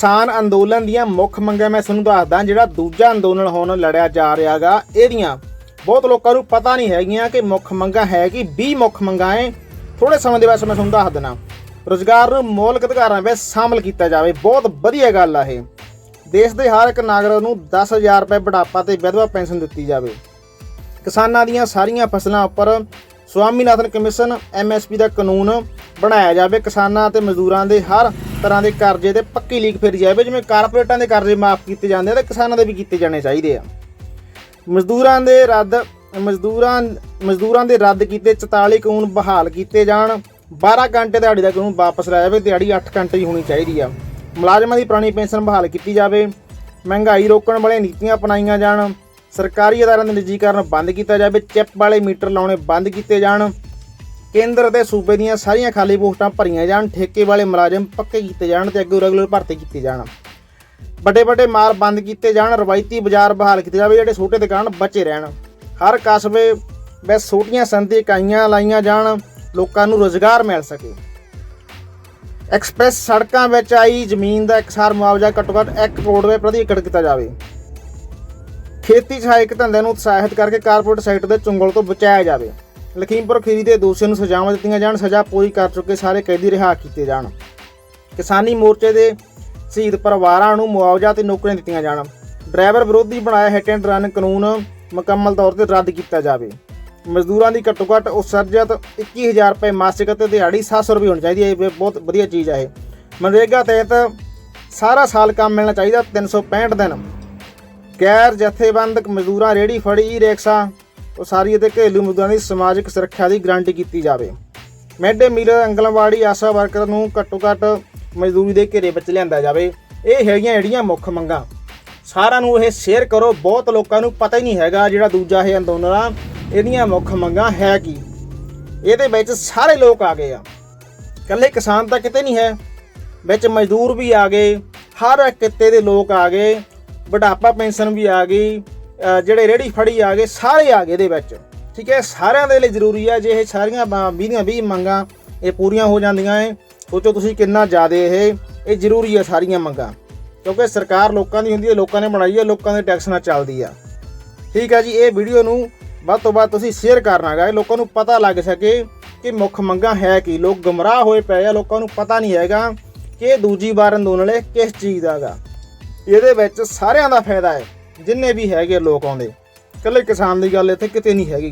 ਕਿਸਾਨ ਅੰਦੋਲਨ ਦੀਆਂ ਮੁੱਖ ਮੰਗਾਂ ਮੈਂ ਤੁਹਾਨੂੰ ਦੱਸਦਾ, ਜਿਹੜਾ ਦੂਜਾ ਅੰਦੋਲਨ ਹੁਣ ਲੜਿਆ ਜਾ ਰਿਹਾਗਾ, ਇਹਦੀਆਂ। ਬਹੁਤ ਲੋਕਾਂ ਨੂੰ ਪਤਾ ਨਹੀਂ ਹੈਗੀਆਂ ਕਿ ਮੁੱਖ ਮੰਗਾਂ ਹੈ ਕਿ 20 ਮੁੱਖ ਮੰਗਾਂ ਏ ਥੋੜੇ ਸਮੇਂ ਦੇ ਵਿੱਚ ਮੈਂ ਤੁਹਾਨੂੰ ਦੱਸ ਦੇਣਾ ਰੋਜ਼ਗਾਰ ਨੂੰ ਮੌਲਿਕ ਅਧਿਕਾਰਾਂ ਵਿੱਚ ਸ਼ਾਮਲ ਕੀਤਾ ਜਾਵੇ, ਬਹੁਤ ਵਧੀਆ ਗੱਲ ਆ ਇਹ। ਦੇਸ਼ ਦੇ ਹਰ ਇੱਕ ਨਾਗਰਿਕ ਨੂੰ 10000 ਰੁਪਏ ਬੁਢਾਪਾ ਤੇ ਵਿਧਵਾ ਪੈਨਸ਼ਨ ਦਿੱਤੀ ਜਾਵੇ। ਕਿਸਾਨਾਂ ਦੀਆਂ ਸਾਰੀਆਂ ਫਸਲਾਂ ਉੱਪਰ ਸਵਾਮੀਨਾਥਨ ਕਮਿਸ਼ਨ ਐਮਐਸਪੀ ਦਾ ਕਾਨੂੰਨ ਬਣਾਇਆ ਜਾਵੇ ਕਿਸਾਨਾਂ ਅਤੇ ਮਜ਼ਦੂਰਾਂ ਦੇ ਹਰ ਤਰ੍ਹਾਂ ਦੇ ਕਰਜ਼ੇ ਤੇ ਪੱਕੀ ਲੀਕ ਫੇਰੀ ਜਾਵੇ ਜਿਵੇਂ ਕਾਰਪੋਰੇਟਾਂ ਦੇ ਕਰਜ਼ੇ ਮਾਫ ਕੀਤੇ ਜਾਂਦੇ ਆ ਤੇ ਕਿਸਾਨਾਂ ਦੇ ਵੀ ਕੀਤੇ ਜਾਣੇ ਚਾਹੀਦੇ ਆ। ਮਜ਼ਦੂਰਾਂ ਦੇ ਰੱਦ, ਮਜ਼ਦੂਰਾਂ ਮਜ਼ਦੂਰਾਂ ਦੇ ਰੱਦ ਕੀਤੇ 44 ਕਾਨੂੰਨ ਬਹਾਲ ਕੀਤੇ ਜਾਣ 12 ਘੰਟੇ ਦਿਹਾੜੀ ਦਾ ਕਾਨੂੰਨ ਵਾਪਸ ਲਾਇਆ ਜਾਵੇ ਦਿਹਾੜੀ 8 ਘੰਟੇ ਹੀ ਹੋਣੀ ਚਾਹੀਦੀ ਆ। ਮੁਲਾਜ਼ਮਾਂ ਦੀ ਪੁਰਾਣੀ ਪੈਨਸ਼ਨ ਬਹਾਲ ਕੀਤੀ ਜਾਵੇ, ਮਹਿੰਗਾਈ ਰੋਕਣ ਵਾਲੀਆਂ ਨੀਤੀਆਂ ਅਪਣਾਈਆਂ ਜਾਣ, ਸਰਕਾਰੀ ਅਦਾਰਿਆਂ ਦਾ ਨਿੱਜੀਕਰਨ ਬੰਦ ਕੀਤਾ ਜਾਵੇ, ਚਿੱਪ ਵਾਲੇ ਮੀਟਰ ਲਾਉਣੇ ਬੰਦ ਕੀਤੇ ਜਾਣ ਕੇਂਦਰ ਅਤੇ ਸੂਬੇ ਦੀਆਂ ਸਾਰੀਆਂ ਖਾਲੀ ਪੋਸਟਾਂ ਭਰੀਆਂ ਜਾਣ, ਠੇਕੇ ਵਾਲੇ ਮੁਲਾਜ਼ਮ ਪੱਕੇ ਕੀਤੇ ਜਾਣ ਤੇ ਅੱਗੇ ਰੈਗੂਲਰ ਭਰਤੀ ਕੀਤੇ ਜਾਣ। ਵੱਡੇ ਵੱਡੇ ਮਾਲ ਬੰਦ ਕੀਤੇ ਜਾਣ, ਰਵਾਇਤੀ ਬਾਜ਼ਾਰ ਬਹਾਲ ਕੀਤੇ ਜਾਵੇ ਜਿਹੜੇ ਛੋਟੇ ਦੁਕਾਨ ਬਚੇ ਰਹਿਣ। ਹਰ ਕਸਬੇ ਵਿੱਚ ਛੋਟੀਆਂ ਸੰਧੀ ਇਕਾਈਆਂ ਲਾਈਆਂ ਜਾਣ, ਲੋਕਾਂ ਨੂੰ ਰੋਜ਼ਗਾਰ ਮਿਲ ਸਕੇ। ਐਕਸਪ੍ਰੈਸ ਸੜਕਾਂ ਵਿੱਚ ਆਈ ਜ਼ਮੀਨ ਦਾ ਇਕਸਾਰ ਮੁਆਵਜ਼ਾ ਘੱਟੋ ਘੱਟ 1 ਕਰੋੜ ਰੁਪਏ ਪ੍ਰਤੀ ਏਕੜ ਕੀਤਾ ਜਾਵੇ। ਖੇਤੀ ਸਹਾਇਕ ਧੰਦੇ ਨੂੰ ਉਤਸ਼ਾਹਿਤ ਕਰਕੇ ਕਾਰਪੋਰੇਟ ਸੈਕਟਰ ਦੇ ਚੁੰਗਲ ਤੋਂ ਬਚਾਇਆ ਜਾਵੇ। ਲਖੀਮਪੁਰ ਖੀਰੀ ਦੇ ਦੋਸ਼ੀਆਂ ਨੂੰ ਸਜ਼ਾਵਾਂ ਦਿੱਤੀਆਂ ਜਾਣ, ਸਜ਼ਾ ਪੂਰੀ ਕਰ ਚੁੱਕੇ ਸਾਰੇ ਕੈਦੀ ਰਿਹਾ ਕੀਤੇ ਜਾਣ। ਕਿਸਾਨੀ ਮੋਰਚੇ ਦੇ ਸ਼ਹੀਦ ਪਰਿਵਾਰਾਂ ਨੂੰ ਮੁਆਵਜ਼ਾ ਤੇ ਨੌਕਰੀਆਂ ਦਿੱਤੀਆਂ ਜਾਣ। ਡਰਾਈਵਰ ਵਿਰੋਧੀ ਬਣਾਇਆ ਹਿੱਟ ਐਂਡ ਰਨ ਕਾਨੂੰਨ, ਮੁਕੰਮਲ ਤੌਰ ਤੇ ਰੱਦ ਕੀਤਾ ਜਾਵੇ। ਮਜ਼ਦੂਰਾਂ ਦੀ ਘੱਟੋ ਘੱਟ ਉਸਰਜਤ 21000 ਰੁਪਏ ਮਾਸਿਕ ਅਤੇ ਦਿਹਾੜੀ 700 ਰੁਪਏ ਹੋਣੀ ਚਾਹੀਦੀ ਹੈ। ਇਹ ਬਹੁਤ ਵਧੀਆ ਚੀਜ਼ ਹੈ ਮਨਰੇਗਾ ਤਹਿਤ ਸਾਰਾ ਸਾਲ ਕੰਮ ਮਿਲਣਾ ਚਾਹੀਦਾ 365 ਦਿਨ। ਗੈਰ ਜਥੇਬੰਦਕ ਮਜ਼ਦੂਰਾਂ ਰੇੜੀ ਫੜੀ ਈ ਰਿਕਸ਼ਾ ਉਸਾਰੀ ਅਤੇ ਘਰੇਲੂ ਮਜ਼ਦੂਰਾਂ ਦੀ ਸਮਾਜਿਕ ਸੁਰੱਖਿਆ ਦੀ ਗਾਰੰਟੀ ਕੀਤੀ ਜਾਵੇ। Mid day meal anganwadi ASHA worker ਨੂੰ ਘੱਟੋ ਘੱਟ ਮਜ਼ਦੂਰੀ ਦੇ ਘੇਰੇ ਵਿੱਚ ਲਿਆਂਦਾ ਜਾਵੇ। ਇਹ ਹੈਗੀਆਂ ਜਿਹੜੀਆਂ ਮੁੱਖ ਮੰਗਾਂ। ਸਾਰਿਆਂ ਨੂੰ ਇਹ ਸ਼ੇਅਰ ਕਰੋ, ਬਹੁਤ ਲੋਕਾਂ ਨੂੰ ਪਤਾ ਹੀ ਨਹੀਂ ਹੈਗਾ ਜਿਹੜਾ ਦੂਜਾ ਇਹ ਅੰਦੋਲਨ ਆ ਇਹਦੀਆਂ ਮੁੱਖ ਮੰਗਾਂ ਹੈ ਕੀ। ਇਹਦੇ ਵਿੱਚ ਸਾਰੇ ਲੋਕ ਆ ਗਏ ਆ। ਇਕੱਲੇ ਕਿਸਾਨ ਤਾਂ ਕਿਤੇ ਨਹੀਂ ਹੈ। ਵਿੱਚ ਮਜ਼ਦੂਰ ਵੀ ਆ ਗਏ, ਹਰ ਇੱਕ ਕਿੱਤੇ ਦੇ ਲੋਕ ਆ ਗਏ, ਬੁਢਾਪਾ ਪੈਨਸ਼ਨ ਵੀ ਆ ਗਈ ਜਿਹੜੇ ਰੇੜੀ ਫੜੀ ਆ ਗਏ, ਸਾਰੇ ਆ ਗਏ ਇਹਦੇ ਵਿੱਚ। ਠੀਕ ਹੈ, ਸਾਰਿਆਂ ਦੇ ਲਈ ਜ਼ਰੂਰੀ ਹੈ ਜੇ ਇਹ ਸਾਰੀਆਂ 20 ਦੀਆਂ 20 ਮੰਗਾਂ ਇਹ ਪੂਰੀਆਂ ਹੋ ਜਾਂਦੀਆਂ ਏ, ਸੋਚੋ ਤੁਸੀਂ ਕਿੰਨਾ ਜ਼ਿਆਦਾ ਇਹ ਇਹ ਜ਼ਰੂਰੀ ਹੈ ਸਾਰੀਆਂ ਮੰਗਾਂ। ਕਿਉਂਕਿ ਸਰਕਾਰ ਲੋਕਾਂ ਦੀ ਹੁੰਦੀ ਹੈ, ਲੋਕਾਂ ਨੇ ਬਣਾਈ ਹੈ, ਲੋਕਾਂ ਦੇ ਟੈਕਸ ਨਾਲ ਚੱਲਦੀ ਆ। ਠੀਕ ਹੈ ਜੀ, ਇਹ ਵੀਡੀਓ ਨੂੰ ਵੱਧ ਤੋਂ ਵੱਧ ਤੁਸੀਂ ਸ਼ੇਅਰ ਕਰਨਾ ਹੈਗਾ, ਇਹ ਲੋਕਾਂ ਨੂੰ ਪਤਾ ਲੱਗ ਸਕੇ ਕਿ ਮੁੱਖ ਮੰਗਾਂ ਹੈ ਕੀ। ਲੋਕ ਗਮਰਾਹ ਹੋਏ ਪਏ ਆ, ਲੋਕਾਂ ਨੂੰ ਪਤਾ ਨਹੀਂ ਹੈਗਾ ਕਿ ਦੂਜੀ ਵਾਰ ਅੰਦੋਲਨ ਇਹ ਕਿਸ ਚੀਜ਼ ਦਾ ਹੈਗਾ। ਇਹਦੇ ਵਿੱਚ ਸਾਰਿਆਂ ਦਾ ਫਾਇਦਾ ਹੈ। ਜਿੰਨੇ ਵੀ ਹੈਗੇ ਲੋਕ ਆਉਂਦੇ ਇਕੱਲੇ ਕਿਸਾਨ ਦੀ ਗੱਲ ਇੱਥੇ ਕਿਤੇ ਨਹੀਂ ਹੈਗੀ